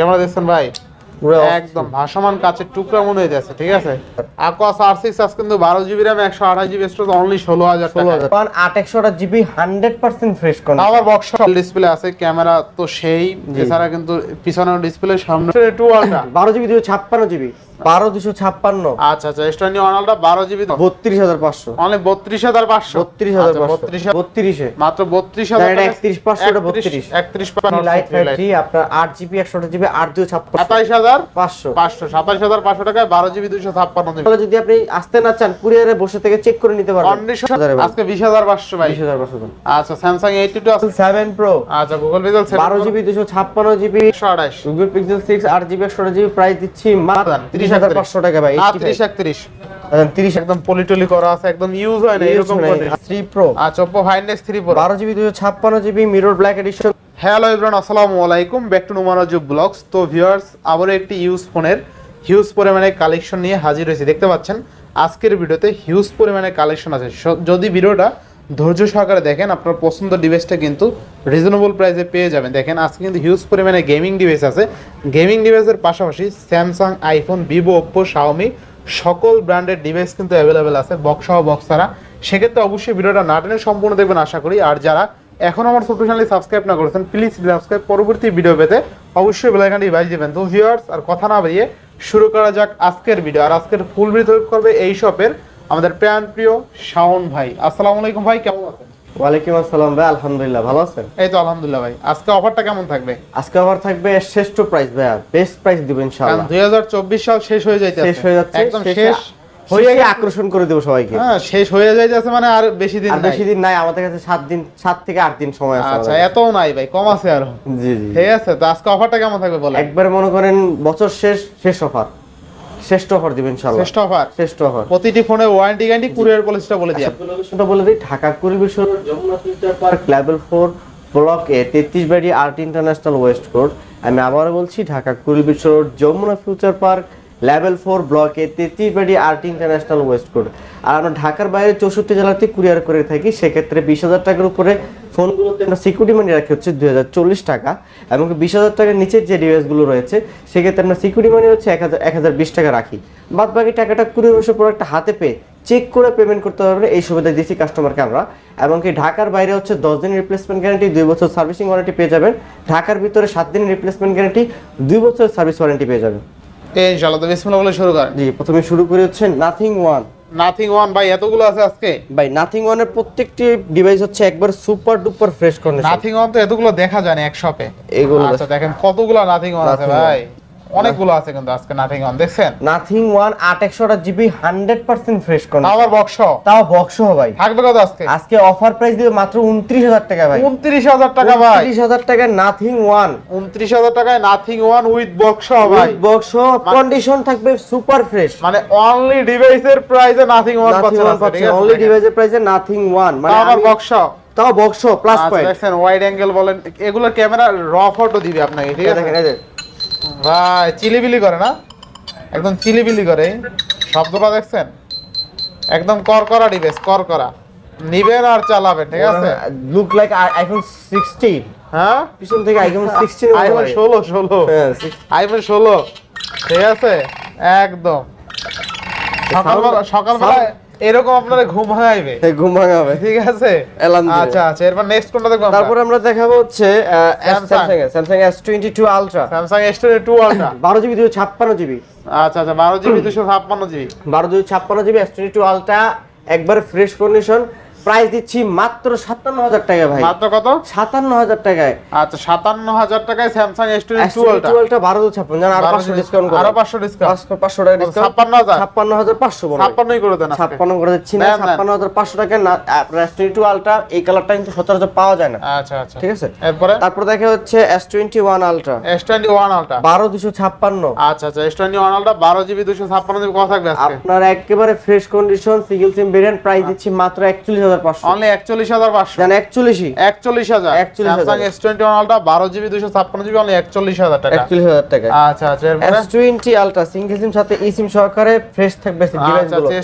Camera দেখছেন ভাই? একদম ভাসমান কাছে টুকরা মনে হয়ে যাচ্ছে ঠিক আছে? আকোয়াস আর সিক্স আজ কিন্তু বারো জিবি র্যাম একশো আঠাশ জিবি স্টোরেজ অনলি ষোলো হাজার ষোলো হাজার। কারণ আট একশো আঠাশ জিবি হান্ড্রেড পার্সেন্ট ফ্রেশ করে আবার বক্স ডিসপ্লে আছে ক্যামেরা তো সেই এছাড়া কিন্তু পিছনের ডিসপ্লে সামনে টু আলট্রা বারো জিবি দুশো ছাপ্পান্ন জিবি বারো দুশো ছাপ্পান্ন। আচ্ছা আচ্ছা এস টোয়েন্টি ওয়ান বারো জিবি বত্রিশ হাজার পাঁচশো। অনলি বত্রিশ হাজার পাঁচশো? বত্রিশ হাজার আচ্ছা, বত্রিশ বত্রিশে। মাত্র বত্রিশ হাজার এটা 31 500 এটা 32 একত্রিশ লাইট ফাইভ আপনার আট জিবি একশো জিবি আট দুশো ছাপ্পান্ন। সাতাইশ হাজার পাঁচশো। পাঁচশো সাতাইশ হাজার পাঁচশো টাকায় বারো জিবি দুইশো ছাপ্পান্ন জিবি যদি আপনি আসতে না চান কুরিয়ারে বসে থেকে চেক করে নিতে পারবেন। হাজারে আজকে বিশ হাজার পাঁচশো ভাই। বিশ হাজার পাঁচশো আচ্ছা Samsung eighty two seven pro আচ্ছা গুগল পিক্সেল বারো জিবি দুশো ছাপ্পান্ন জিবি। একশো আঠাশ। গুগল পিক্সেল সিক্স আট জিবি একশো জিবি প্রাইস দিচ্ছি মাত্র তিরিশ হাজার পাঁচশো টাকা ভাই আটত্রিশ একত্রিশ। তিরিশ একদম পলিটলি করা আছে একদম ইউজ হয় না এরকম থ্রি প্রো আচ্ছা Oppo Find X three pro বারো জিবি দুশো ছাপ্পান্ন mirror black edition hello everyone আসসালামু আলাইকুম। ব্যাক টু নুমারাজু ব্লগস তো ভিউয়ার্স আবারও একটি ইউজ ফোনের হিউজ পরিমাণে কালেকশন নিয়ে হাজির হয়েছি। দেখতে পাচ্ছেন আজকের ভিডিওতে হিউজ পরিমাণে কালেকশন আছে। যদি ভিডিওটা ধৈর্য সহকারে দেখেন আপনার পছন্দ ডিভাইসটা কিন্তু রিজনেবল প্রাইসে পেয়ে যাবেন। দেখেন আজকে কিন্তু হিউজ পরিমাণে গেমিং ডিভাইস আছে। গেমিং ডিভাইসের পাশাপাশি Samsung iPhone Vivo Oppo Xiaomi সকল ব্র্যান্ডের ডিভাইস কিন্তু অ্যাভেলেবেল আছে বক্স সহ বক্স ছাড়া। সেক্ষেত্রে অবশ্যই ভিডিওটা না টেনে সম্পূর্ণ দেখবেন, আশা করি। আর যারা এখন আমার ছোট্ট চ্যানেলে সাবস্ক্রাইব না করেছেন প্লিজ সাবস্ক্রাইব পরবর্তী ভিডিও পেতে অবশ্যই বেলাইকানটি বাজ দিবেন। তো ভিউয়ার্স আর কথা না বাড়িয়ে শুরু করা যাক আজকের ভিডিও আর আজকের ফুল ভিডিও করবে এই শপের আমাদের প্রাণ প্রিয় শাওন ভাই। আসসালামু আলাইকুম ভাই কেমন আছেন? ওয়ালাইকুম আসসালাম ভাই আলহামদুলিল্লাহ ভালো আছেন? এই তো আলহামদুলিল্লাহ ভাই। আজকে অফারটা কেমন থাকবে? আজকে আবার থাকবে শ্রেষ্ঠ প্রাইস ভাইয়া বেস্ট প্রাইস কারণ ইনশাআল্লাহ। দুই সাল শেষ হয়ে যাইতে শেষ হয়ে যাচ্ছে একদম শেষ হয়ে গিয়ে আকর্ষণ করে দেবো সবাইকে। হ্যাঁ শেষ হয়ে যাইতেছে মানে আর বেশি দিন আর নাই। বেশি দিন নাই আমাদের কাছে সাত দিন সাত থেকে আট দিন সময় আছে আচ্ছা। এতও নাই ভাই কম আছে আরও। জি জি। ঠিক আছে তো আজকে অফারটা কেমন থাকবে বলেন? একবারে মনে করেন বছর শেষ শেষ অফার। শ্রেষ্ঠ অফার দিবেন ইনশাআল্লাহ। শ্রেষ্ঠ অফার শ্রেষ্ঠ অফার প্রতিটি ফোনে ওয়ারেন্টি গ্যারান্টি কুরিয়ার পলিসিটা বলে দিই লোকেশনটা বলে দিই ঢাকা কুরিবিশ সরোড Jamuna future park level four block A তেত্রিশ বাড়ি আর্ট ইন্টারন্যাশনাল ওয়েস্ট কোর্ট আমি আবারও বলছি Dhaka Kuril road Jamuna future park level four ব্লকে তেত্রিশ বাড়ি আর্ট ইন্টারন্যাশনাল ওয়েস্ট কোর্ট আর আমরা ঢাকার বাইরে চৌষট্টি জেলাতে কুরিয়ার করে থাকি, সেক্ষেত্রে বিশ হাজার টাকার উপরে ফোনগুলোতে আমরা সিকিউরিটি মানি রাখি হচ্ছে দুই হাজার চল্লিশ টাকা এবং বিশ হাজার টাকার নিচের যে ডিভাইসগুলো রয়েছে, সেক্ষেত্রে আমরা সিকিউরিটি মানি হচ্ছে এক হাজার এক হাজার বিশ টাকা রাখি। বাদ বাকি টাকাটা কুরিয়ার বসে প্রোডাক্টটা হাতে পেয়ে চেক করে পেমেন্ট করতে পারবে এই সুবিধা দিচ্ছি কাস্টমারকে আমরা। এমনকি ঢাকার বাইরে হচ্ছে দশ দিনের রিপ্লেসমেন্ট গ্যারান্টি দুই বছর সার্ভিসিং ওয়ারেন্টি পেয়ে যাবেন। ঢাকার ভিতরে সাত দিনের রিপ্লেসমেন্ট গ্যারান্টি দুই বছর সার্ভিস ওয়ারেন্টি পেয়ে যাবেন। ইনশাআল্লাহ তো বিসমিল্লাহ বলে শুরু করেন। জি প্রথমে শুরু করে হচ্ছে নাথিং ওয়ান নাথিং ওয়ান ভাই এতগুলো আছে আজকে? ভাই নাথিং ওয়ানের প্রত্যেকটি ডিভাইস হচ্ছে একবার super duper fresh condition Nothing one তো এতগুলো দেখা যায় না এক শপে এগুলো আচ্ছা দেখেন কতগুলো নাথিং ওয়ান আছে ভাই। অনেকগুলো আছে কিন্তু আজকে নাথিং ওয়ান দেখছেন? নাথিং ওয়ান আট একশো আট GB hundred percent fresh condition আবার বক্স তাও বক্স ভাই। থাকবে কত আজকে? আজকে অফার প্রাইস দিবে মাত্র উনত্রিশ হাজার টাকা ভাই। উনত্রিশ হাজার টাকা ভাই। উনত্রিশ হাজার টাকা নাথিং ওয়ান উনত্রিশ হাজার টাকায় নাথিং ওয়ান উইথ বক্স ভাই। বক্স কন্ডিশন থাকবে সুপার ফ্রেশ মানে অনলি ডিভাইসের প্রাইসে নাথিং ওয়ান পাচ্ছেন? অনলি ডিভাইসের প্রাইসে নাথিং ওয়ান মানে আবার বক্স তাও বক্স প্লাস পয়েন্ট দেখছেন ওয়াইড অ্যাঙ্গেল বলেন। এগুলো ক্যামেরা র ফটো দিবে আপনাকে ঠিক আছে? দেখেন এই যে। ভাই চিলিবিলি করে না? একদম চিলিবিলি করে। শব্দটা দেখছেন? একদম করকরা ডিভাইস করকরা নিবেন আর চালাবেন ঠিক আছে? লুক লাইক আইফোন 16 হ্যাঁ? পিছন থেকে আইফোন 16 আইফোন ষোলো ষোলো। হ্যাঁ 16 আইফোন ষোলো। ঠিক আছে? একদম। সকালবেলা সকালবেলা এরকম আপনার ঘুম ভাঙাইবে? ঘুম ভাঙাবে। ঠিক আছে। আচ্ছা আচ্ছা এরপর নেক্সট কোনটা দেখব তারপর আমরা দেখাবো হচ্ছে। Samsung Samsung S22 ultra Samsung S two ultra 12 GB 256 GB. আচ্ছা আচ্ছা বারো জিবি দুশো ছাপ্পান্ন জিবি। 12 256 জিবি S22 আলট্রা একবার ফ্রেশ কন্ডিশন প্রাইস দিচ্ছি মাত্র 57000 টাকা ভাই। মাত্র কত? 57000 টাকায়। আচ্ছা সাতান্ন হাজার টাকায় স্যামসাং এস টু। আলট্রা টুয়েলভটা বারো ছাপ্পান্ন আরও পাঁচশো ডিসকাউন্ট আরও পাঁচশো ডিসকাউন্ট পাঁচশো টাকা ডিসকাউন্ট ছাপ্পান্ন হাজার ছাপ্পান্ন হাজার পাঁচশো বলো ছাপ্পান্নই করে দেন। ছাপ্পান্ন করে দিচ্ছি না। ছাপ্পান্ন হাজার পাঁচশো টাকা না এস টোয়েন্টি টু আলট্রা এই কালারটা কিন্তু সচরাচর পাওয়া যায় না। আচ্ছা আচ্ছা। ঠিক আছে? এরপরে? তারপর দেখা হচ্ছে S twenty one ultra S twenty one ultra বারো দুশো ছাপ্পান্ন। আচ্ছা আচ্ছা এস টোয়েন্টি ওয়ান আলট্রা বারো জিবি দুশো ছাপ্পান্ন জিবি কত থাকবে আজকে? আপনার একেবারে fresh condition single SIM variant price দিচ্ছি মাত্র একচল্লিশ হাজার হাজার পাঁচশো। অনলি একচল্লিশ হাজার পাঁচশো। একচল্লিশ হাজার। 41,000 Samsung S twenty one ultra বারো জিবি দুশো ছাপ্পান্ন অনলি একচল্লিশ হাজার টাকা। একচল্লিশ হাজার টাকা। আচ্ছা আচ্ছা এরপরে? এস টোয়েন্টি সিঙ্গেল সিম সাথে ই সহকারে ফ্রেশ থাকবে ডিভাইস আচ্ছা গুলো। এই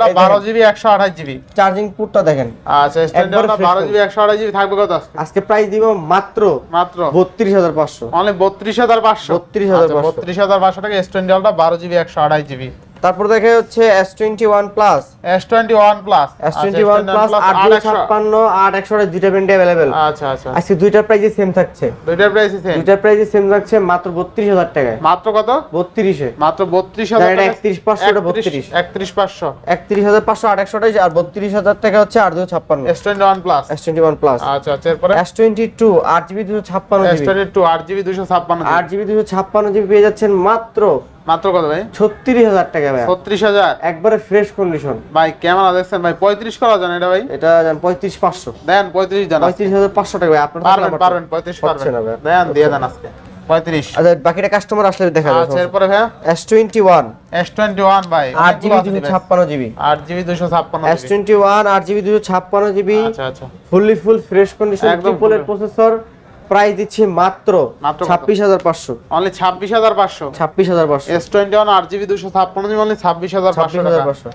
দেখেন। বারো জিবি একশো আঠাশ জিবি। চার্জিং পুটটা দেখেন। আচ্ছা এস টোয়েন্টি একবার আলট্রা fresh বারো জিবি একশো আঠাশ জিবি থাকবে কত আজকে? আজকে প্রাইস দিব মাত্র মাত্র? বত্রিশ হাজার পাঁচশো। অনলি বত্রিশ হাজার পাঁচশো। 32,500 বত্রিশ হাজার পাঁচশো টাকা এস টোয়েন্টি আলট্রা বারো জিবি একশো আঠাশ জিবি। তারপর দেখা হচ্ছে S twenty one plus S twenty one plus S twenty one plus আট ছাপ্পান্ন আট একশো দুইটা অ্যাভেলেবেল আচ্ছা আচ্ছা। আজকে দুইটার প্রাইসে সেম থাকছে। দুইটার প্রাইস সেম দুইটার প্রাইসে সেম থাকছে মাত্র বত্রিশ হাজার টাকায়। মাত্র কত? বত্রিশে। মাত্র বত্রিশ হাজার 31,500 এটা 32 একত্রিশ পাঁচশো একত্রিশ হাজার পাঁচশো আট আর বত্রিশ হাজার টাকা হচ্ছে আট দুশো ছাপ্পান্ন। S twenty one plus S twenty one plus আচ্ছা আচ্ছা এরপরে? এস টোয়েন্টি টু আট জিবি দুশো ছাপ্পান্ন এস টোয়েন্টি টু আট জিবি দুশো ছাপ্পান্ন আট জিবি দুশো ছাপ্পান্ন জিবি পেয়ে যাচ্ছেন মাত্র মাত্র কত ভাই? ছত্রিশ হাজার টাকা ভাই ছত্রিশ হাজার? একবারে ফ্রেশ কন্ডিশন ভাই ক্যামেরা দেখছেন ভাই? পঁয়ত্রিশ করা যান এটা ভাই? এটা জান পঁয়ত্রিশ পাঁচশো। দেন পঁয়ত্রিশ দেন পঁয়ত্রিশ হাজার পাঁচশো টাকা ভাই আপনার পারবেন পারবেন পঁয়ত্রিশ পারবেন। দেন দিয়ে দেন আজকে। পঁয়ত্রিশ। আচ্ছা বাকিটা কাস্টমার আসলে দেখা আচ্ছা এরপরে ভাই S twenty one S twenty one ভাই আট জিবি দুশো ছাপ্পান্ন জিবি আট জিবি দুশো ছাপ্পান্ন এস টোয়েন্টি ওয়ান আট জিবি দুশো ছাপ্পান্ন জিবি আচ্ছা আচ্ছা। ফুললি ফুল ফ্রেশ কন্ডিশন একদম full। প্রসেসর প্রাইস দিচ্ছি মাত্র? ছাব্বিশ হাজার পাঁচশো। অনলি ছাব্বিশ হাজার পাঁচশো। ছাব্বিশ হাজার পাঁচশো। এস টোয়েন্টি ওয়ান আট জিবি দুশো ছাপ্পান্ন জিবি অনলি ছাব্বিশ হাজার ছাব্বিশ হাজার পাঁচশো।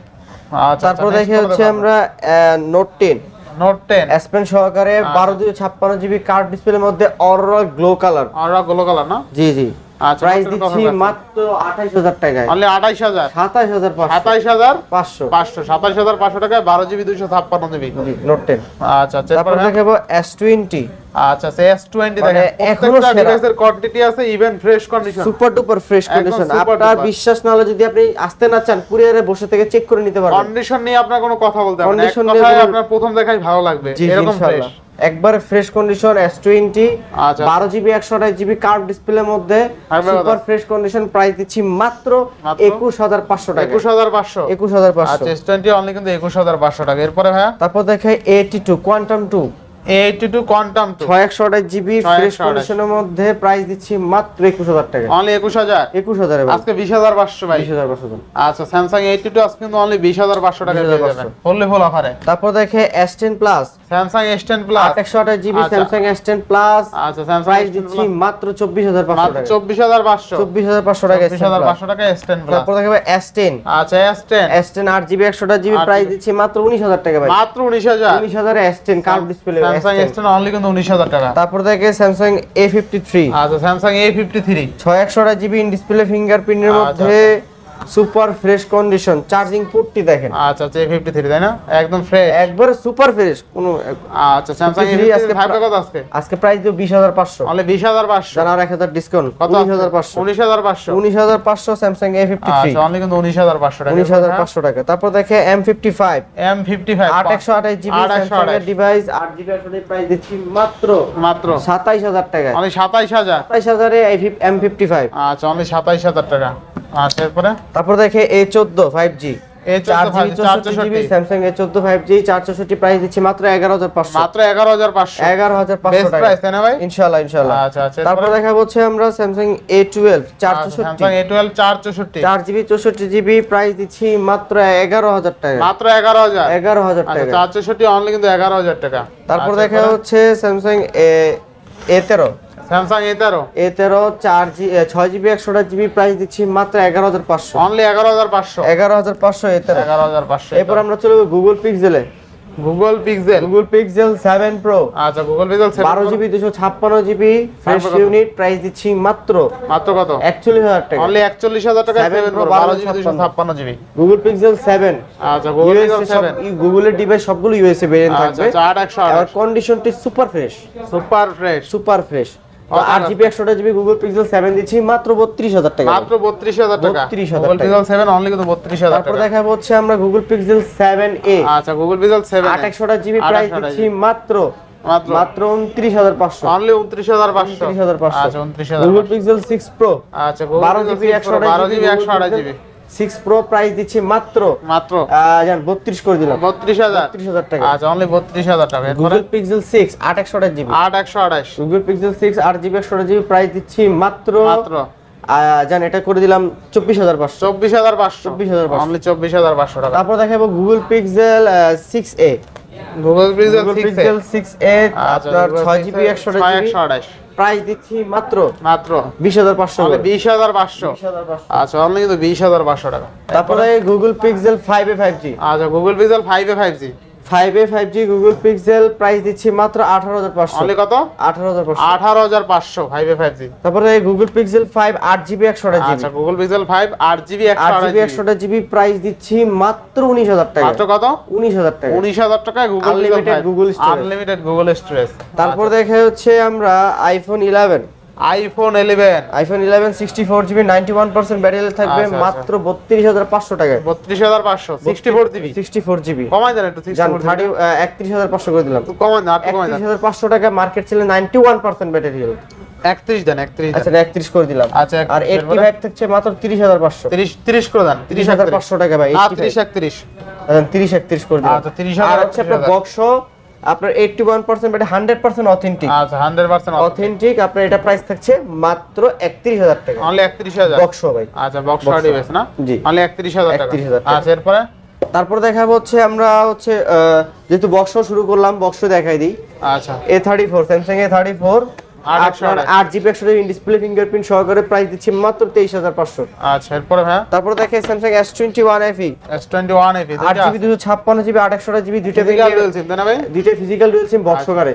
আচ্ছা তারপর দেখে হচ্ছে আমরা নোট টেন নোট 10 এসপেন সহকারে বারো দুশো ছাপ্পান্ন জিবি কার্ড ডিসপ্লের মধ্যে aurora glow colour aurora glow colour না? জি জি। আচ্ছা প্রাইস 10 কত দিচ্ছি মাত্র আঠাইশ হাজার টাকায়। অনলি আঠাইশ হাজার। সাতাইশ হাজার পাঁচশো। সাতাইশ হাজার পাঁচশো। পাঁচশো সাতাইশ হাজার পাঁচশো টাকায় বারো জিবি দুশো ছাপ্পান্ন জিবি। নোট টেন আচ্ছা আচ্ছা তারপর দেখাবো এস টোয়েন্টি আচ্ছা সে এস টোয়েন্টি মানে দেখেন প্রত্যেকটা ডিভাইসের কোয়ান্টিটি আছে even fresh condition super duper fresh condition আপনার বিশ্বাস না হলে যদি আপনি আসতে না চান কুরিয়ারে বসে থেকে চেক করে নিতে পারবেন। কন্ডিশন নিয়ে আপনার কোনো কথা বলতে হবে না। এক কথায় আপনার প্রথম দেখাই ভালো লাগবে। এরকম ফ্রেশ একবারে fresh condition S twenty GB বারো জিবি একশো আঠাশ জিবি কার্ভ ডিসপ্লের মধ্যে সুপার ফ্রেশ কন্ডিশন প্রাইস দিচ্ছি মাত্র? একুশ হাজার পাঁচশো টাকা। একুশ হাজার পাঁচশো। একুশ হাজার পাঁচশো। আচ্ছা এস টোয়েন্টি অনলি কিন্তু একুশ হাজার পাঁচশো টাকা। এরপরে ভাইয়া? তারপর দেখাই eighty two quantum two eighty two quantum two ছয় একশো আঠাশ জিবি ফ্রেশ কন্ডিশনের মধ্যে প্রাইস দিচ্ছি মাত্র একুশ হাজার টাকা। অনলি একুশ হাজার? একুশ আজকে বিশ হাজার পাঁচশো ভাই। বিশ হাজার পাঁচশো আচ্ছা স্যামসাং এইটি আজকে কিন্তু অনলি বিশ হাজার পাঁচশো টাকা পেয়ে যাবেন। ফুললি ফুল অফারে তারপর দেখে জিবি আচ্ছা। এস আচ্ছা স্যামসাং প্রাইস দিচ্ছি মাত্র মাত্র টাকা টাকা তারপর আচ্ছা জিবি জিবি প্রাইস দিচ্ছি মাত্র উনিশ হাজার টাকা ভাই। মাত্র উনিশ হাজার। উনিশ হাজার S ten curve display Samsung S ten only কিন্তু উনিশ হাজার টাকা। তারপর দেখে স্যামসাং এ ফিফটি থ্রি আচ্ছা স্যামসাং এ ফিফটি থ্রি ছয় একশোটা জিবি ইন ডিসপ্লে ফিঙ্গারপ্রিন্টের আচ্ছা, মধ্যে সুপার ফ্রেশ কন্ডিশন চার্জিং পোর্টটি দেখেন। আচ্ছা আচ্ছা এ ফিফটি থ্রি তাই না? একদম ফ্রেশ একবারে সুপার ফ্রেশ কোনো আচ্ছা স্যামসাং এ 53 আজকে থাকবে কত আজকে? আজকে প্রাইস দিও অনলি বিশ হাজার পাঁচশো। জানার এক হাজার ডিসকাউন্ট কত উনিশ হাজার পাঁচশো। উনিশ হাজার পাঁচশো। উনিশ হাজার পাঁচশো স্যামসাং এ ফিফটি থ্রি আচ্ছা অনলি কিন্তু উনিশ হাজার পাঁচশো টাকা। উনিশ হাজার পাঁচশো টাকা। তারপর দেখে M fifty five M fifty five আট একশো আঠাশ জিবি আট একশো স্যামসাং এর ডিভাইস আট জিবি একশো প্রাইস দিচ্ছি মাত্র মাত্র। সাতাইশ হাজার টাকায়। অনলি সাতাইশ হাজার। সাতাইশ হাজারে এম ফিফটি ফাইভ আচ্ছা অনলি সাতাইশ হাজার টাকা। আচ্ছা এরপরে? তারপর দেখে এ চোদ্দ ফাইভ জি স্যামসাং এ চোদ্দ ফাইভ জি প্রাইস দিচ্ছি মাত্র এগারো হাজার পাঁচশো। মাত্র এগারো হাজার পাঁচশো। এগারো হাজার পাঁচশো প্রাইস তাই না ভাই? ইনশাল্লাহ ইনশাল্লাহ আচ্ছা আচ্ছা তারপর দেখা হচ্ছে আমরা স্যামসাং এ টুয়েলভ চার এ টুয়েলভ চার চৌষট্টি। চার জিবি চৌষট্টি জিবি প্রাইস দিচ্ছি মাত্র এগারো হাজার টাকা। মাত্র এগারো হাজার। এগারো হাজার আচ্ছা টাকা। অনলি কিন্তু এগারো হাজার টাকা। তারপর আচ্ছা, দেখা হচ্ছে স্যামসাং এ এ তেরো। স্যামসাং এ তেরো এ তেরো চার জি ছয় জিবি একশোটা জিবি প্রাইস দিচ্ছি মাত্র এগারো হাজার পাঁচশো। অনলি এগারো হাজার পাঁচশো? এগারো হাজার পাঁচশো এ তেরো এগারো হাজার পাঁচশো এরপর আমরা চলে Google পিক্সেলে Google Pixel Google Pixel seven pro আচ্ছা গুগল পিক্সেল বারো জিবি দুশো ছাপ্পান্ন জিবি ফ্রেশ ইউনিট প্রাইস দিচ্ছি মাত্র মাত্র কত? একচল্লিশ হাজার টাকা। অনলি একচল্লিশ হাজার টাকা Seven সেভেন Pro, বারো জিবি দুশো ছাপ্পান্ন। জিবি গুগল পিক্সেল সেভেন আচ্ছা গুগল পিক্সেল সেভেন গুগলের ডিভাইস সবগুলো ইউএসএ ভেরিয়েন্ট আচ্ছা থাকবে। আচ্ছা আট একশো আর কন্ডিশনটি super fresh super fresh super fresh আট? জিবি একশোটা জিবি গুগল পিক্সেল সেভেন দিচ্ছি মাত্র বত্রিশ হাজার টাকা। মাত্র বত্রিশ হাজার টাকা। 32,000 গুগল পিক্সেল সেভেন অনলি কিন্তু বত্রিশ হাজার তারপর টাকা দেখা হচ্ছে আমরা গুগল পিক্সেল সেভেন এ আচ্ছা গুগল পিক্সেল সেভেন আট একশোটা জিবি প্রাইস দিচ্ছি মাত্র মাত্র। উনত্রিশ হাজার পাঁচশো। অনলি উনত্রিশ হাজার পাঁচশো। উনত্রিশ হাজার পাঁচশো। আচ্ছা উনত্রিশ হাজার গুগল পিক্সেল সিক্স প্রো আচ্ছা বারো পিক্সেল জিবি একশো বারো জিবি একশো আঠাশ জিবি। সিক্স প্রো প্রাইস দিচ্ছি মাত্র মাত্র। বত্রিশ করে দিলাম। বত্রিশ হাজার। বত্রিশ হাজার টাকা। আচ্ছা অনলি বত্রিশ হাজার টাকা। গুগল পিক্সেল সিক্স আট একশোটা জিবি আট একশো আঠাশ। গুগল পিক্সেল সিক্স আট জিবি একশোটা জিবি প্রাইস দিচ্ছি মাত্র মাত্র। জান এটা করে দিলাম চব্বিশ হাজার পাঁচশো। চব্বিশ হাজার পাঁচশো। 24,500 অনলি চব্বিশ হাজার পাঁচশো টাকা। তারপর দেখাবো Google Pixel six A Google Pixel Google 6 Pixel 6a আচ্ছা আপনার 6 জিবি 128 128 প্রাইস দিচ্ছি মাত্র মাত্র। 20500 মানে করে। 20500 20500 আচ্ছা অনলি কিন্তু 20500 টাকা। তারপরে গুগল পিক্সেল 5a 5G আচ্ছা Google Pixel 5 A 5G 5a 5G Google Pixel price দিচ্ছি মাত্র 18500 অনলি কত? 18500 18500 5 এ 5G তারপরে গুগল পিক্সেল 5 8 জিবি 128 আচ্ছা GB. Google Pixel 5 8 GB 8 GB 128 GB price দিচ্ছি মাত্র 19000 টাকা। মাত্র কত? 19000 টাকা। 19000 টাকায় Google। আনলিমিটেড গুগল স্টোরেজ তারপর দেখা হচ্ছে আমরা iPhone 11 iPhone 11 iPhone 11 64 GB 91% battery থাকবে আচ্ছা, আচ্ছা। মাত্র 32500 টাকায়। 32500 64 জিবি 64 জিবি কমাই দেন একটু জান 64 30 31500 করে দিলাম। একটু কমাই দেন একটু কমাই দেন। 31500 টাকা মার্কেট ছিল 91% ব্যাটারি হেলথ 31 দেন 31 আচ্ছা 31 করে দিলাম। আচ্ছা, আর 31 85 থাকছে মাত্র 30500 30 30 করে দেন 30500 টাকা ভাই 30 85 31 30 31 করে দিলাম। আচ্ছা, 30,000 আর হচ্ছে আপনার বক্স আপনার 81% বাট 100% অথেন্টিক আচ্ছা 100% অথেন্টিক আপনার এটা প্রাইস থাকছে মাত্র 31000 টাকা। অনলি 31000 বক্স ভাই। আচ্ছা বক্স ডিভাইস না? জি। অনলি 31000 টাকা। 31000 আচ্ছা এরপরে? তারপর দেখা হচ্ছে আমরা হচ্ছে যেহেতু বক্স শুরু করলাম বক্স দেখাই দিই। আচ্ছা। A34 Samsung A34 আট একশো আপনার আঠাশ। আট জিবি একশো ডিসপ্লে ফিঙ্গারপ্রিন্ট সহকারে প্রাইস দিচ্ছি মাত্র তেইশ হাজার পাঁচশো। আচ্ছা এরপরে ভাই তারপর দেখে Samsung S twenty one FE S21 এপি আট জিবি দুশো ছাপ্পান্ন জিবি আট একশো জিবি দুইটা ফিজিক্যাল সিম তাই না ভাই? দুইটা ফিজিক্যাল ডুয়েল সিম বক্স সহকারে?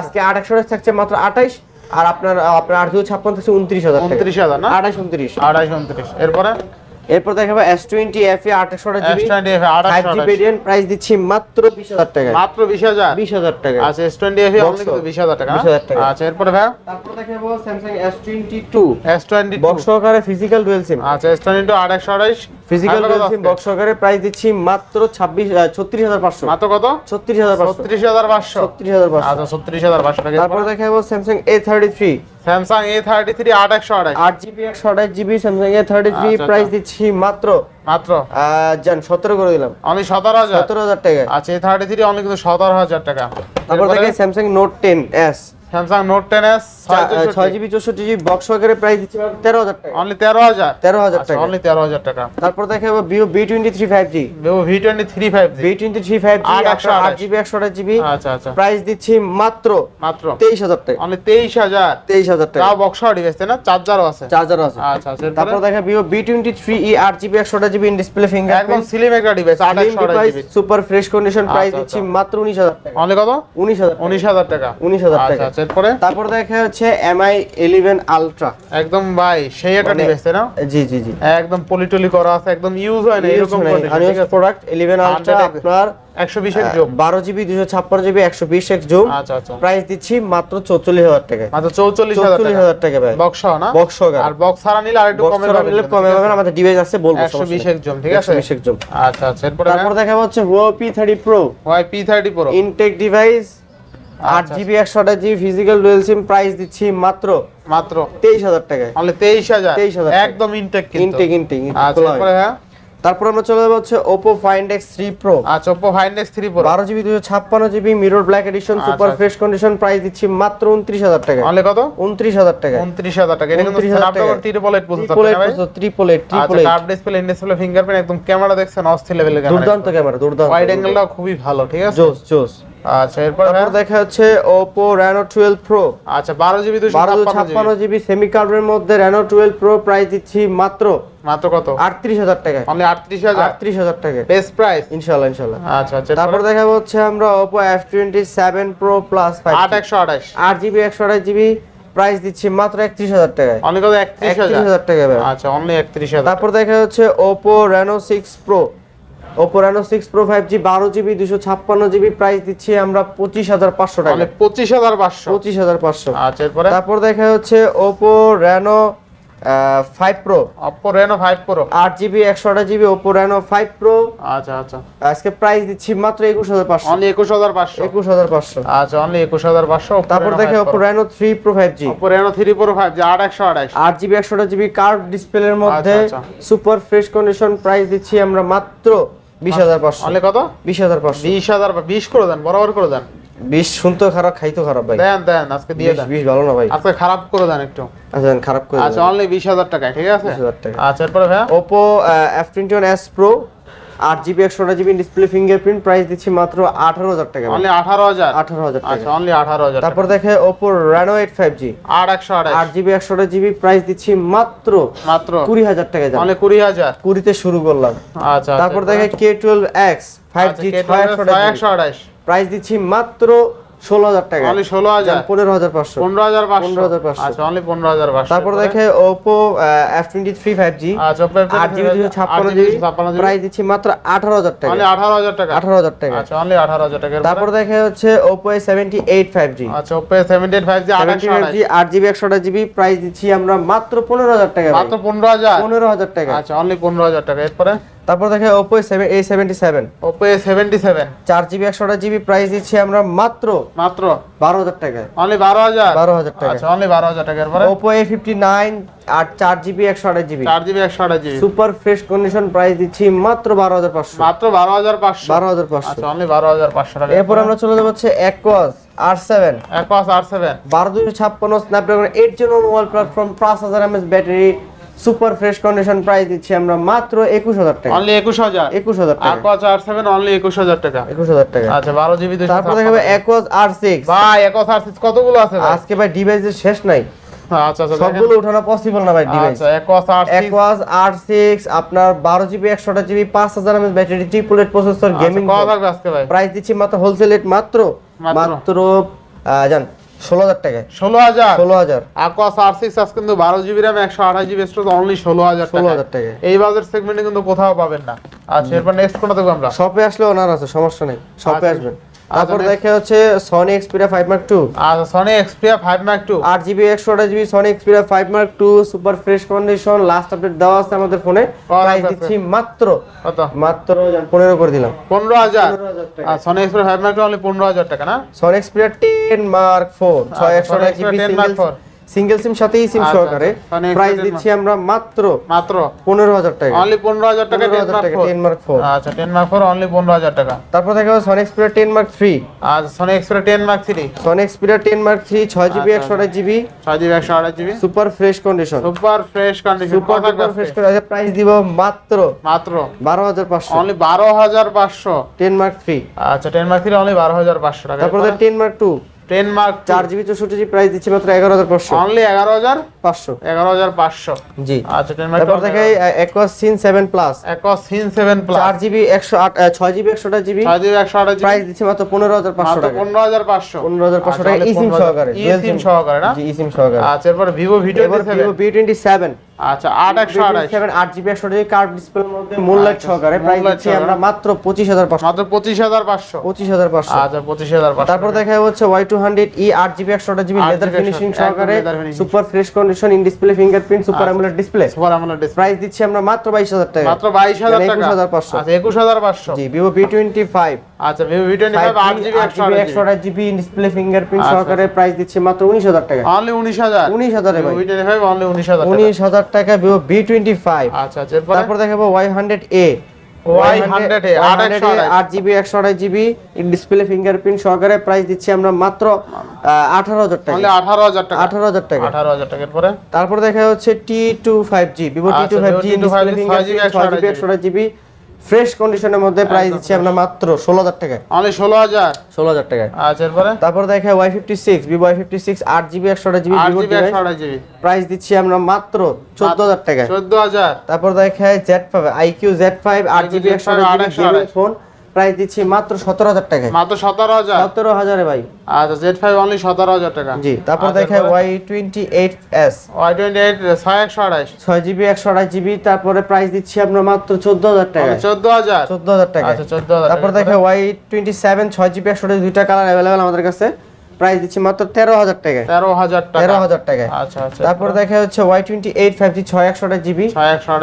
আজকে আট একশো থাকছে মাত্র আঠাইশ আর আপনার আপনার আট দুশো ছাপ্পান্ন থাকছে উনত্রিশ হাজার 29000 না? আঠাইশ উনত্রিশ। 28 29 এরপরে? এরপর দেখাবো এস টোয়েন্টি এফি আট একশো S20 এপি ফাইভ জি 28 ভেরিয়েন্ট প্রাইস দিচ্ছি মাত্র বিশ হাজার টাকা মাত্র 20000 বিশ হাজার টাকা আচ্ছা S20 এপি Box অনলি 20000 টাকা 20,000 টাকা। আচ্ছা এরপরে ভাই তারপর দেখাবো এস টোয়েন্টি S22 বক্স সহকারে ফিজিক্যাল ডুয়েল সিম আচ্ছা S22 828 physical dual SIM box সহকারে প্রাইস দিচ্ছি মাত্র ছাব্বিশ ছত্রিশ হাজার পাঁচশো। মাত্র কত? ছত্রিশ হাজার পাঁচশো। 36500 ছত্রিশ হাজার পাঁচশো। আচ্ছা 36500 টাকা। তারপর দেখাবো Samsung A thirty three Samsung A33 8128 আট জিবি একশো আঠাশ GB Samsung A thirty three price. দিচ্ছি মাত্র। মাত্র? জান সতেরো করে দিলাম। আমি সতেরো হাজার। সতেরো হাজার টাকা। আচ্ছা A33 অনলি কিন্তু 17000 টাকা। তারপর দেখে Samsung Note ten S Samsung Note 10s ছয় জিবি চৌষট্টি জিবি বক্স সহকারে প্রাইস দিচ্ছি তেরো হাজার টাকা। অনলি 13000 তেরো হাজার টাকা। অনলি 13000 টাকা। তারপর দেখাবো Vivo V twenty three five G Vivo V23 5G V twenty three five G একশো আট জিবি একশো আঠাশ জিবি। আচ্ছা আচ্ছা। প্রাইস দিচ্ছি মাত্র মাত্র। তেইশ হাজার টাকা। অনলি 23000 তেইশ হাজার টাকা। বক্স ডিভাইস না? চার্জারও আছে। চার্জার আছে। আচ্ছা আচ্ছা। তারপর দেখা Vivo V twenty three E আট জিবি একশো আঠাশ জিবি ডিসপ্লে একদম ফিঙ্গারপ্রিন্ট স্লিম একটা device 828 GB. Super fresh condition price আচ্ছা, দিচ্ছি আচ্ছা। মাত্র উনিশ হাজার টাকা। অনলি কত? উনিশ হাজার 19000 টাকা। উনিশ হাজার আচ্ছা টাকা আচ্ছা। এরপরে? তারপর দেখা হচ্ছে এমআই ইলেভেন আলট্রা একদম ভাই সেই একটা মানে- ডিভাইস তাই না? জি জি জি। একদম পলিটলি করা আছে একদম ইউজ হয় না এরকম? প্রোডাক্ট ইলেভেন আলট্রা আপনার 120 এর জুম বারো জিবি দুশো ছাপ্পান্ন জিবি একশো বিশ এক্স জুম আচ্ছা আচ্ছা। প্রাইস দিচ্ছি মাত্র চৌচল্লিশ হাজার টাকা মাত্র 44000 চৌচল্লিশ টাকা। ভাই। বক্স না? বক্স আর বক্স ছাড়া নিলে আরেকটু কমে বক্স পাবেন নিলে কমে পাবেন আমাদের ডিভাইস আছে বলব 120 এর জুম ঠিক আছে? বিশ এক্স জুম আচ্ছা আচ্ছা এরপরে তারপর দেখা হচ্ছে P thirty Pro Y P30 Pro intact device আট আচ্ছা। জিবি একশো আঠাশ GB physical dual SIM price দিচ্ছি মাত্র মাত্র। তেইশ হাজার টাকায়। অনলি 23000 23,000 টাকা। একদম ইনটেক ইনটেক ইনটেক আচ্ছা হ্যাঁ। তারপর আমরা চলে যাব হচ্ছে Oppo Find X three Pro আচ্ছা Oppo Find X3 Pro বারো জিবি দুশো ছাপ্পান্ন জিবি মিরর ব্ল্যাক এডিশন আচ্ছা, সুপার আচ্ছা। ফ্রেশ কন্ডিশন প্রাইস দিচ্ছি মাত্র উনত্রিশ হাজার টাকা অনলি কত? উনত্রিশ হাজার টাকা 29000 টাকা। এটা কিন্তু 29,000 টাকা। 388 প্রসেসর ট্রিপল তাই না ভাই? ট্রিপল আচ্ছা কার্ভ ডিসপ্লে ফিঙ্গারপ্রিন্ট একদম ক্যামেরা দেখছেন অস্থির লেভেলের ক্যামেরা দুর্দান্ত ক্যামেরা দুর্দান্ত ওয়াইড অ্যাঙ্গেলটাও খুবই ভালো ঠিক আছে? জোস জোস। আচ্ছা এরপর তারপর দেখা হচ্ছে ওপো রেনো টুয়েলভ প্রো আচ্ছা 12 জিবি বারো 256 ছাপ্পান্ন জিবি। সেমি কার্ডের মধ্যে রেনো টুয়েলভ প্রো প্রাইস দিচ্ছি মাত্র মাত্র কত? আটত্রিশ হাজার টাকা অনলি 38000 আটত্রিশ হাজার টাকা বেস্ট প্রাইস ইনশাল্লাহ ইনশাল্লাহ। আচ্ছা আচ্ছা তারপর দেখাবো হচ্ছে আমরা twenty seven Pro plus five 8128 আট জিবি একশো আঠাশ জিবি প্রাইস দিচ্ছি মাত্র একত্রিশ হাজার টাকায়। অনলি কত? 31000 হাজার? টাকা আচ্ছা অনলি 31000 তারপর দেখা হচ্ছে Oppo Reno six Pro Oppo Reno six Pro five G বারো জিবি দুশো ছাপ্পান্ন জিবি প্রাইস দিচ্ছি আমরা পঁচিশ হাজার পাঁচশো টাকা। অনলি 25500 পঁচিশ। হাজার পাঁচশো। আচ্ছা এরপরে? তারপর দেখা হচ্ছে Oppo Reno five Pro Oppo Reno 5 Pro আট জিবি একশো আঠাশ GB Oppo Reno five Pro আচ্ছা আচ্ছা। আজকে প্রাইস দিচ্ছি মাত্র একুশ হাজার পাঁচশো। অনলি 21500 একুশ হাজার পাঁচশো। আচ্ছা অনলি 21500 Oppo তারপর Reno দেখে 5 Oppo Pro। Reno three Pro five G Oppo Reno 3 Pro 5 যে 8128 আট জিবি একশো আঠাশ জিবি কার্ভ ডিসপ্লের মধ্যে সুপার ফ্রেশ কন্ডিশন প্রাইস দিচ্ছি আমরা মাত্র বিশ হাজার পাঁচশো। অনলি কত? বিশ হাজার পাঁচশো। 20000 বা 20 করে দেন বরাবর করে দেন। বিশ শুনতে খারাপ খাইতো খারাপ ভাই। দেন দেন আজকে দিয়ে দেন। বিশ ভালো না ভাই। আজকে খারাপ করে দেন একটু। আচ্ছা খারাপ করে আচ্ছা অনলি বিশ হাজার টাকা ঠিক আছে? 20,000 টাকা। আচ্ছা এরপরে ভাই Oppo F twenty one S Pro আট জিবি একশো জিবি ডিসপ্লে ফিঙ্গারপ্রিন্ট প্রাইস দিচ্ছি মাত্র আঠারো হাজার টাকা অনলি আঠারো হাজার? আঠারো হাজার টাকা। আচ্ছা অনলি আঠারো হাজার তারপর দেখে Oppo Reno eight five G আট একশো আট। জিবি একশো জিবি প্রাইস দিচ্ছি মাত্র মাত্র? কুড়ি হাজার টাকা অনলি কুড়ি হাজার? কুড়িতে শুরু করলাম। আচ্ছা তারপর দেখে K twelve X five G ছয় একশো প্রাইস দিচ্ছি মাত্র ষোলো হাজার টাকা। অনলি ষোলো হাজার? পনেরো হাজার পাঁচশো। পনেরো হাজার পাঁচশো। 15,500 আচ্ছা অনলি পনেরো হাজার পাঁচশো তারপর দেখে Oppo F twenty three five G আচ্ছা আট জিবি দুশো ছাপ্পান্ন জিবি প্রাইস দিচ্ছি মাত্র আঠারো হাজার টাকা। অনলি আঠারো হাজার টাকা? আঠারো হাজার টাকা। আচ্ছা অনলি আঠারো হাজার টাকা। তারপর দেখে হচ্ছে Oppo A seventy eight five G আচ্ছা Oppo seventy eight five G আট জি আট জিবি একশো জিবি প্রাইস দিচ্ছি আমরা মাত্র পনেরো হাজার টাকা মাত্র পনেরো হাজার? পনেরো হাজার টাকা। আচ্ছা অনলি পনেরো হাজার টাকা। এরপরে? তারপর দেখে Oppo seven A seventy seven Oppo seventy seven চার জিবি একশো জিবি প্রাইস দিচ্ছি আমরা মাত্র মাত্র? বারো হাজার টাকায়। অনলি বারো হাজার? বারো হাজার টাকা আচ্ছা অনলি বারো হাজার টাকা এরপরে ওপো এ ফিফটি নাইন আর চার জিবি একশো আঠাশ জিবি চার জিবি একশো আঠাশ GB super fresh condition price দিচ্ছি মাত্র বারো হাজার পাঁচশো। মাত্র বারো হাজার পাঁচশো। বারো হাজার পাঁচশো। আচ্ছা অনলি বারো হাজার পাঁচশো টাকা এরপর আমরা চলে যাব হচ্ছে অ্যাকোয়াস আর সেভেন এক পাঁচ আট সেভেন বারো দুশো ছাপ্পান্ন Snapdragon eight zero mobile platform পাঁচ হাজার mAh battery super fresh condition price দিচ্ছি আমরা মাত্র একুশ হাজার টাকা। অনলি একুশ হাজার? একুশ হাজার এক টাকা পাঁচ আট অনলি একুশ হাজার টাকা। একুশ হাজার টাকা। আচ্ছা বারো জিবি দুশো তারপর দেখাবে অ্যাকোয়াস আর সিক্স ভাই একশ আর সিক্স কতগুলো আছে ভাই? আজকে ভাই ডিভাইসের শেষ নাই। আচ্ছা আচ্ছা সবগুলো উঠানো পসিবল না ভাই ডিভাইস আচ্ছা অ্যাকোয়াস আর আপনার বারো জিবি একশোটা জিবি পাঁচ হাজার mAh battery triple eight processor gaming কত আজকে ভাই? প্রাইস দিচ্ছি মাত্র হোলসেল রেট মাত্র। মাত্র? মাত্র জান ষোলো হাজার টাকায়। ষোলো হাজার? ষোলো হাজার। আকোয়াস আর সিক্স আজ কিন্তু বারো জিবি র্যাম একশো আঠাশ জিবি স্টোরেজ অনলি ষোলো হাজার ষোলো হাজার টাকা এই বাজার সেগমেন্টে কিন্তু কোথাও পাবেন না। আচ্ছা এরপর নেক্সট কোনটা দেখব আমরা? শপে আসলে ওনার আছে সমস্যা নেই। শপে আচ্ছা। আসবেন। তারপর next- দেখে হচ্ছে Sony Xperia five Mark two আর Sony Xperia five Mark two আট জিবি একশো আঠাশ GB Sony Xperia five Mark two super fresh condition last update দেওয়া আছে আমাদের ফোনে প্রাইস দিচ্ছি মাত্র কত? মাত্র পনেরো করে দিলাম। পনেরো হাজার? আর Sony Xperia five Mark two only পনেরো হাজার টাকা না? Sony Xperia ten Mark four ছয় একশো Sony আঠাশ GB Xperia 10 Mark single IV single SIM সাথেই সিম আচ্ছা, সহকারে আচ্ছা। Xperia প্রাইস দিচ্ছি আমরা মাত্র মাত্র? পনেরো হাজার টাকা। অনলি পনেরো হাজার টাকা 15,000 টেন মার্ক টাকা, ফোর 10 Mark IV আচ্ছা টেন মার্ক ফোর অনলি পনেরো হাজার টাকা। তারপর যাবে Sony Xperia ten Mark three আর Sony Xperia ten Mark three Sony Xperia ten Mark three ছয় জিবি আচ্ছা, একশো আঠাশ জিবি ছয় জিবি একশো আঠাশ GB super fresh condition super fresh condition super fresh করে প্রাইস দিব মাত্র মাত্র। বারো হাজার পাঁচশো। অনলি বারো হাজার পাঁচশো। টেন মার্ক থ্রি আচ্ছা টেন মার্ক থ্রি অনলি বারো হাজার পাঁচশো টাকা। তারপর ten Mark two ten Mark চার জিবি চৌষট্টি জিবি প্রাইস দিচ্ছি মাত্র এগারো হাজার পাঁচশো। অনলি এগারো হাজার? পাঁচশো। এগারো হাজার পাঁচশো। জি। আচ্ছা টেন মার্ক তারপর দেখে Aquos Sense seven plus Aquos Sense seven plus চার জিবি একশো আট ছয় জিবি একশোটা জিবি। ছয় জিবি একশো আঠাশ প্রাইস দিচ্ছি মাত্র পনেরো হাজার পাঁচশো টাকা। পনেরো হাজার পাঁচশো। পনেরো হাজার পাঁচশো আচ্ছা, টাকা। অনলি ই সিম সহকারে। না? জি ই সিম সহকারে। আচ্ছা এরপর Vivo V twenty Vivo V twenty seven আচ্ছা ফিঙ্গারপ্রিন্ট সুপার প্রাইস দিচ্ছি আমরা মাত্র টাকা। মাত্র 22000 টাকা। 21500 আচ্ছা অনলি 19000 19000 ভাই। Vivo লাখ টাকা ভিভো ভি টোয়েন্টি ফাইভ আচ্ছা, আচ্ছা তারপর দেখাবো ওয়াই হান্ড্রেড এ আট জিবি একশো আড়াই জিবি ডিসপ্লে ফিঙ্গারপ্রিন্ট সহকারে প্রাইস দিচ্ছি আমরা মাত্র আঠারো হাজার টাকা। মানে 18000 টাকা। আঠারো হাজার টাকা। আঠারো হাজার টাকার পরে তারপর দেখা হচ্ছে T two five G Vivo T two five G display fingerprint ছয় জিবি একশো আড়াই জিবি ফ্রেশ কন্ডিশনের মধ্যে প্রাইস দিচ্ছি আমরা মাত্র ষোলো হাজার টাকা অনলি ষোলো হাজার ষোলো হাজার টাকা আচ্ছা এরপরে? তারপর দেখা Y fifty six Vivo Y fifty six আট জিবি একশো আঠাশ জিবি আট ভিভো জিবি একশো আঠাশ জিবি প্রাইস দিচ্ছি আমরা মাত্র চোদ্দ হাজার টাকা চোদ্দ হাজার তারপর দেখে Z five iQOO Z five আট জিবি একশো Z5 8GB 128GB phone price দিচ্ছি মাত্র সতেরো হাজার টাকায়। মাত্র সতেরো হাজার? সতেরো হাজারে ভাই। আচ্ছা জেড ফাইভ অনলি সতেরো হাজার টাকা। জি তারপর দেখেন? Y twenty eight S Y twenty eight ছয় একশো আঠাশ ছয় জিবি একশো আঠাশ জিবি তারপরে প্রাইস দিচ্ছি আমরা মাত্র চোদ্দ হাজার টাকা চোদ্দ হাজার? চোদ্দ হাজার টাকা আচ্ছা চোদ্দ হাজার তারপর দেখে ওয়াই টোয়েন্টি সেভেন ছয় জিবি একশো দুইটা কালার অ্যাভেলেবেল আমাদের কাছে। প্রাইস দিচ্ছি মাত্র তেরো হাজার টাকা তেরো হাজার টাকা। তেরো হাজার টাকা আচ্ছা আচ্ছা তারপর দেখা হচ্ছে Y twenty eight five G ছয় একশো আঠাশ জিবি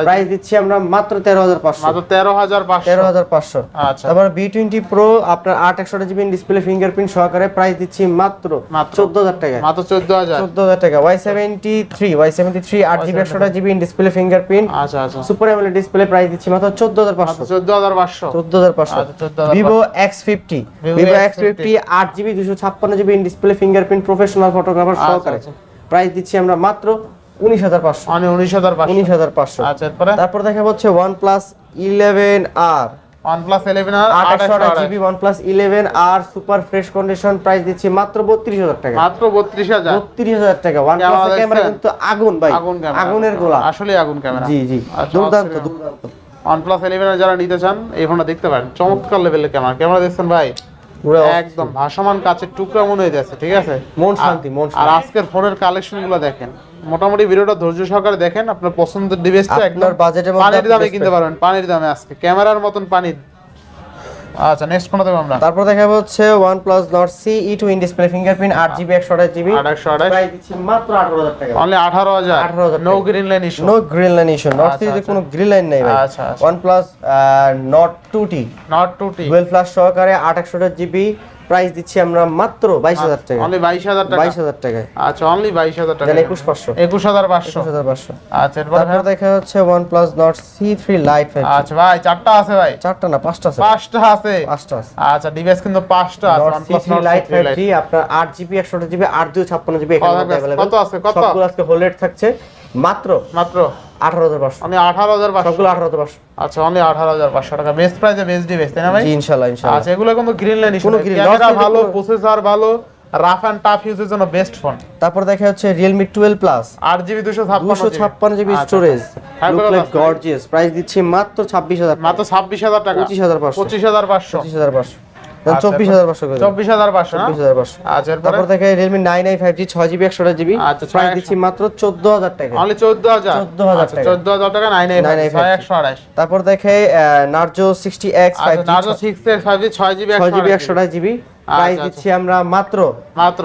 প্রাইস দিচ্ছি আমরা মাত্র তেরো হাজার পাঁচশো। মাত্র তেরো হাজার পাঁচশো। তেরো হাজার পাঁচশো। আচ্ছা। তারপর বি টোয়েন্টি প্রো আপনার আট একশো জিবি ডিসপ্লে ফিঙ্গারপ্রিন্ট সহকারে প্রাইস দিচ্ছি মাত্র। চোদ্দ হাজার টাকা মাত্র চোদ্দ হাজার। চোদ্দ হাজার টাকা। Y seventy three Y seventy three আট জিবি একশো জিবি ডিসপ্লে ফিঙ্গারপ্রিন্ট আচ্ছা আচ্ছা। সুপার এমএলএ ডিসপ্লে প্রাইস দিচ্ছি মাত্র চোদ্দ হাজার পাঁচশো। চোদ্দ হাজার পাঁচশো। চোদ্দ হাজার পাঁচশো। আচ্ছা, 14,500 Vivo X fifty Vivo Vivo X50 X fifty আট জিবি দুশো ছাপ্পান্ন GB display fingerprint professional photographer আচ্ছা, সহকারে। আচ্ছা। প্রাইস দিচ্ছি আমরা মাত্র উনিশ হাজার পাঁচশো। মানে উনিশ হাজার উনিশ হাজার পাঁচশো। আচ্ছা তারপর দেখা হচ্ছে OnePlus eleven R OnePlus 11 আর আঠাশশো 2828 GB OnePlus eleven R super fresh condition price দিচ্ছি মাত্র বত্রিশ হাজার টাকা। মাত্র 32000 বত্রিশ হাজার টাকা। ওয়ান ক্যামেরা ক্যামেরা কিন্তু আগুন ভাই। আগুনের গোলা। আসলে আগুন ক্যামেরা জি জি। আচ্ছা, দুর্দান্ত OnePlus 11 যারা নিতে চান এই ফোনটা দেখতে পারেন। চমৎকার লেভেলের ক্যামেরা ক্যামেরা দেখছেন ভাই? একদম ভাসমান কাছের টুকরা মনে হয়ে যাচ্ছে ঠিক আছে? মন শান্তি, মন আর আজকের ফোনের কালেকশনগুলো দেখেন। মোটামুটি ভিডিওটা ধৈর্য সহকারে দেখেন আপনার পছন্দের ডিভাইসটা আপনার একদম বাজেটের মধ্যে পানির দামে কিনতে পারবেন পানির দামে আজকে। ক্যামেরার মতন পানির আচ্ছা নেক্সট কোনটা দেব আমরা? তারপর দেখাবো হচ্ছে OnePlus Nord C E two in display fingerprint আট জিবি একশো আঠাশ জিবি আঠাশশো আঠাশ। প্রাইস দিচ্ছি মাত্র আঠারো হাজার টাকা। অনলি আঠারো হাজার? 18,000 no green line issue no green line issue সিরিজে। কোনো গ্রিন লাইন নাই ভাই। আচ্ছা, আচ্ছা। Two T Nord two T dual flash সহকারে আট একশো জিবি প্রাইস দিচ্ছি আমরা মাত্র বাইশ হাজার টাকা অনলি বাইশ হাজার টাকা? বাইশ হাজার টাকায়। আচ্ছা অনলি বাইশ হাজার টাকা। পাঁচশো। একুশ হাজার পাঁচশো। আচ্ছা এরপর দেখা হচ্ছে plus Nord C three lite আচ্ছা ভাই চারটা আছে ভাই? চারটা না পাঁচটা আছে। পাঁচটা আছে? পাঁচটা আছে। আচ্ছা ডিভাইস কিন্তু পাঁচটা আছে OnePlus Nord C3 Lite। জি আপনার আট জিবি একশো জিবি আট দুই ছাপ্পান্ন জিবি এখানে কত আছে? অ্যাভেলেবেল কত আছে? কত? সবগুলো আজকে হোল রেট থাকছে। মাত্র? মাত্র। আঠারো হাজার পাঁচশো। মানে আঠারো হাজার পাঁচশো। সবগুলো আঠারো হাজার পাঁচশো। আচ্ছা অনলি আঠারো হাজার পাঁচশো টাকা। বেস্ট প্রাইসে বেস্ট ডি বেস্ট তাই না ভাই? ইনশাল্লাহ ইনশাল্লাহ। আচ্ছা এগুলো কিন্তু green line storage gorgeous price দিচ্ছি মাত্র 26000 মাত্র 26000 টাকা। 25500 25500 25500 তারপর দেখে Realme nine I five G ছয় জিবি একশো জিবি আচ্ছা, প্রাইস দিচ্ছি মাত্র চোদ্দ হাজার টাকা। চোদ্দ হাজার? 14,000 টাকা। চোদ্দ হাজার টাকা নাইন 9i5 ছয় একশো আঠাশ তারপর দেখে নার্জো সিক্সটি এক্স ফাইভ আচ্ছা নার্জো সিক্স ফাইভ জি ছয় জিবি ছয় জিবি একশো জিবি প্রাইস আচ্ছা, দিচ্ছি আমরা মাত্র মাত্র।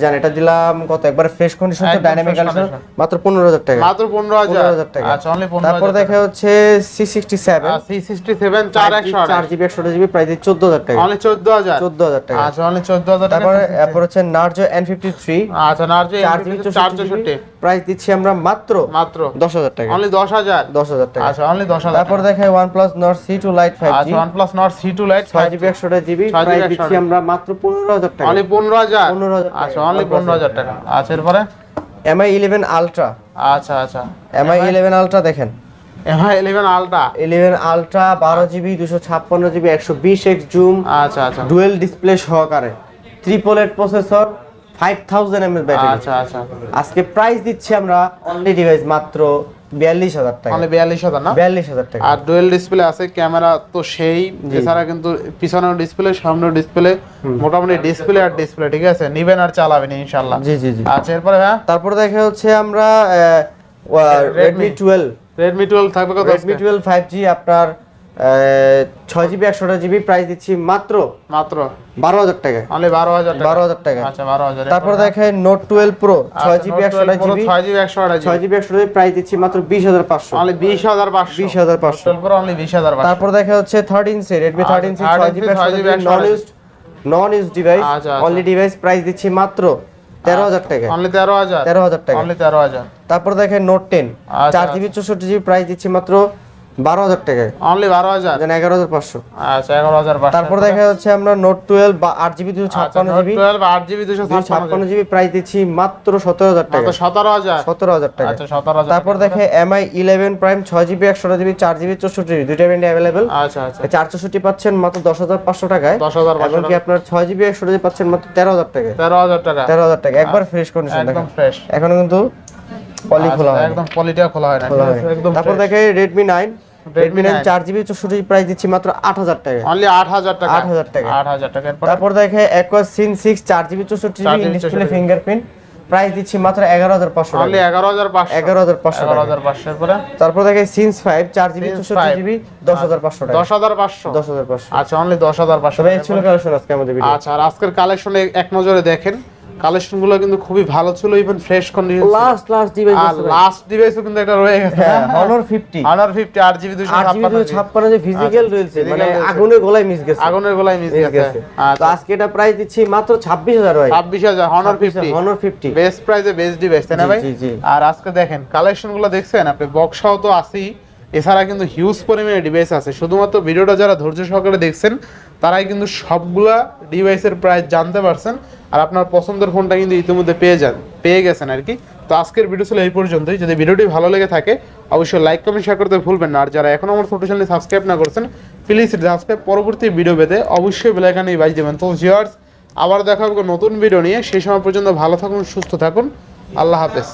জান এটা দিলাম কত? একবার ফ্রেশ কন্ডিশন তো ডাইনামিক কন্ডিশন মাত্র পনেরো হাজার টাকা। মাত্র পনেরো হাজার। পনেরো হাজার টাকা। আচ্ছা অনলি পনেরো তারপর দেখা হচ্ছে C sixty seven C sixty seven চার একশো চার আঠাশ। জিবি একশো জিবি প্রাইস দিচ্ছি চোদ্দ হাজার টাকা। অনলি চোদ্দ হাজার। চোদ্দ হাজার টাকা। আচ্ছা অনলি চোদ্দ হাজার টাকা তারপরে এরপর হচ্ছে ফিফটি থ্রি আচ্ছা চার চৌষট্টি চৌষট্টি প্রাইস দিচ্ছি আমরা মাত্র মাত্র। দশ হাজার টাকা। অনলি দশ হাজার? দশ হাজার টাকা। আচ্ছা অনলি দশ হাজার তারপর দেখায় OnePlus Nord C two lite five আচ্ছা লাইট ছয় জিবি একশো জিবি 6GB প্রাইস দিচ্ছি আমরা মাত্র পনেরো হাজার টাকা। অনলি পনেরো হাজার? 15,000 আচ্ছা অনলি OnePlus পনেরো হাজার টাকা। আচ্ছা এরপরে? এমআই ইলেভেন আলট্রা আচ্ছা আচ্ছা। এমআই ইলেভেন আলট্রা দেখেন। বারো জিবি দুশো ছাপ্পান্ন জিবি একশো বিশ এক্স জুম আচ্ছা আচ্ছা। ডুয়েল ডিসপ্লে সহকারে। Triple eight processor five thousand mAh battery আচ্ছা আচ্ছা। আজকে প্রাইস দিচ্ছি আমরা অনলি ডিভাইস মাত্র বিয়াল্লিশ হাজার টাকা। অনলি বিয়াল্লিশ হাজার না? বিয়াল্লিশ হাজার টাকা। আর ডুয়েল ডিসপ্লে আছে ক্যামেরা তো সেই। এছাড়া কিন্তু পিছনের ডিসপ্লে সামনের ডিসপ্লে মোটামুটি ডিসপ্লে আর ডিসপ্লে ঠিক আছে? নিবেন আর চালাবেন ইনশাল্লাহ জি জি জি। আচ্ছা এরপরে হ্যাঁ? তারপর দেখা হচ্ছে আমরা Redmi। Redmi twelve Redmi twelve থাকবে কত টুয়েলভ ফাইভ জি আপনার ছয় জিবি একশো জিবি প্রাইস দিচ্ছি মাত্র মাত্র। বারো হাজার টাকা। বারো হাজার বারো হাজার টাকা। আচ্ছা বারো হাজার। তারপর দেখায় নোট টুয়েলভ প্রো ছয় জিবি একশো জিবি। ছয় জিবি একশো ছয় জিবি। একশো জিবি প্রাইস দিচ্ছি মাত্র বিশ হাজার পাঁচশো। অনলি বিশ হাজার পাঁচশো। বিশ হাজার পাঁচশো। বিশ হাজার তারপর দেখা হচ্ছে থার্ড ইঞ্চি রেডমি ইঞ্চি আচ্ছা, ছয় জিবি ছয় GB non use non use device আচ্ছা, আচ্ছা। অনলি ডিভাইস প্রাইস দিচ্ছি মাত্র তেরো হাজার টাকা। অনলি তেরো হাজার? তেরো হাজার টাকা। অনলি তেরো হাজার। তারপর দেখে নোট টেন আচ্ছা, চার জিবি চৌষট্টি জিবি প্রাইস দিচ্ছি মাত্র বারো হাজার টাকায়। অনলি বারো হাজার? যেন এগারো হাজার পাঁচশো। আচ্ছা এগারো হাজার তারপর দেখা যাচ্ছে আমরা নোট টুয়েলভ বা আট জিবি দুশো আচ্ছা ছাপ্পান্ন জিবি। আট জিবি দুশো ছাপ্পান্ন ছাপ্পান্ন জিবি। প্রাইস দিচ্ছি মাত্র সতেরো হাজার টাকা। সতেরো হাজার? সতেরো হাজার টাকা। আচ্ছা সতেরো তারপর দেখে এমআই ইলেভেন প্রাইম ছয় জিবি একশো জিবি চার জিবি চৌষট্টি জিবি দুইটা ব্যান্ড অ্যাভেলেবেল আচ্ছা আচ্ছা। চার চৌষট্টি পাচ্ছেন মাত্র দশ হাজার পাঁচশো টাকায়। দশ হাজার এমনকি আপনার ছয় জিবি একশো জিবি পাচ্ছেন মাত্র তেরো হাজার টাকায়। তেরো হাজার টাকা। তেরো হাজার টাকা। একবার ফ্রেশ কন্ডিশন একদম ফ্রেশ এখনও কিন্তু পলি খোলা হয় একদম পলিটা খোলা হয় না একদম তারপর দেখে নাইন রেডমি নাইন 9 চার জিবি চৌষট্টি প্রাইস দিচ্ছি মাত্র আট হাজার টাকা। অনলি আট হাজার টাকা? 8,000 টাকা। আট হাজার টাকা। তারপর দেখে চার জিবি চৌষট্টি 4GB GB display fingerprint price দিচ্ছি মাত্র এগারো হাজার পাঁচশো অনলি টাকা। টাকা। হাজার পাঁচশো এরপরে? তারপর দেখে চৌষট্টি 5 জিবি দশ হাজার পাঁচশো টাকা। দশ হাজার পাঁচশো। দশ হাজার পাঁচশো। আচ্ছা অনলি দশ হাজার পাঁচশো তবে এই ছিল কালেকশন আজকে আমাদের ভিডিও আচ্ছা আর আজকের কালেকশনে এক নজরে দেখেন। কালেকশনগুলো কিন্তু খুবই ভালো ছিল even fresh condition last last device আর লাস্ট ডিভাইসও কিন্তু একটা রয়ে গেছে। হনর ফিফটি অনার ফিফটি আট জিবি দুশো আট জিবি ছাপ্পান্ন ছাপ্পান্ন যে ফিজিক্যাল রয়েছে মানে আগুনের গোলায় মিস গেছে। আগুনের গোলায় মিস গেছে। গেছে। তো আচ্ছা আজকে এটা প্রাইস দিচ্ছি মাত্র ছাব্বিশ হাজার ভাই। ছাব্বিশ হাজার Honor fifty Honor fifty best প্রাইসে বেস্ট ডিভাইস তাই না ভাই? জি, জি। আর আজকে দেখেন কালেকশনগুলো দেখছেন? আপনি বক্সাও তো আসি এছাড়া কিন্তু হিউজ পরিমাণে ডিভাইস আছে। শুধুমাত্র ভিডিওটা যারা ধৈর্য সহকারে দেখছেন তারাই কিন্তু সবগুলা ডিভাইসের প্রাইস জানতে পারছেন। আর আপনার পছন্দের ফোনটা কিন্তু ইতিমধ্যে পেয়ে যান, পেয়ে গেছেন আর কি। তো আজকের ভিডিও ছিল এই পর্যন্তই। যদি ভিডিওটি ভালো লেগে থাকে, অবশ্যই লাইক কমেন্ট শেয়ার করতে ভুলবেন না। আর যারা এখন আমার ফটো চ্যানেল সাবস্ক্রাইব না করছেন প্লিজ সাবস্ক্রাইব পরবর্তী ভিডিও পেতে অবশ্যই বেলাইকানে বাজ দেবেন। তো জিয়ার্স আবার দেখা হবে নতুন ভিডিও নিয়ে। সেই সময় পর্যন্ত ভালো থাকুন, সুস্থ থাকুন। আল্লাহ হাফেজ।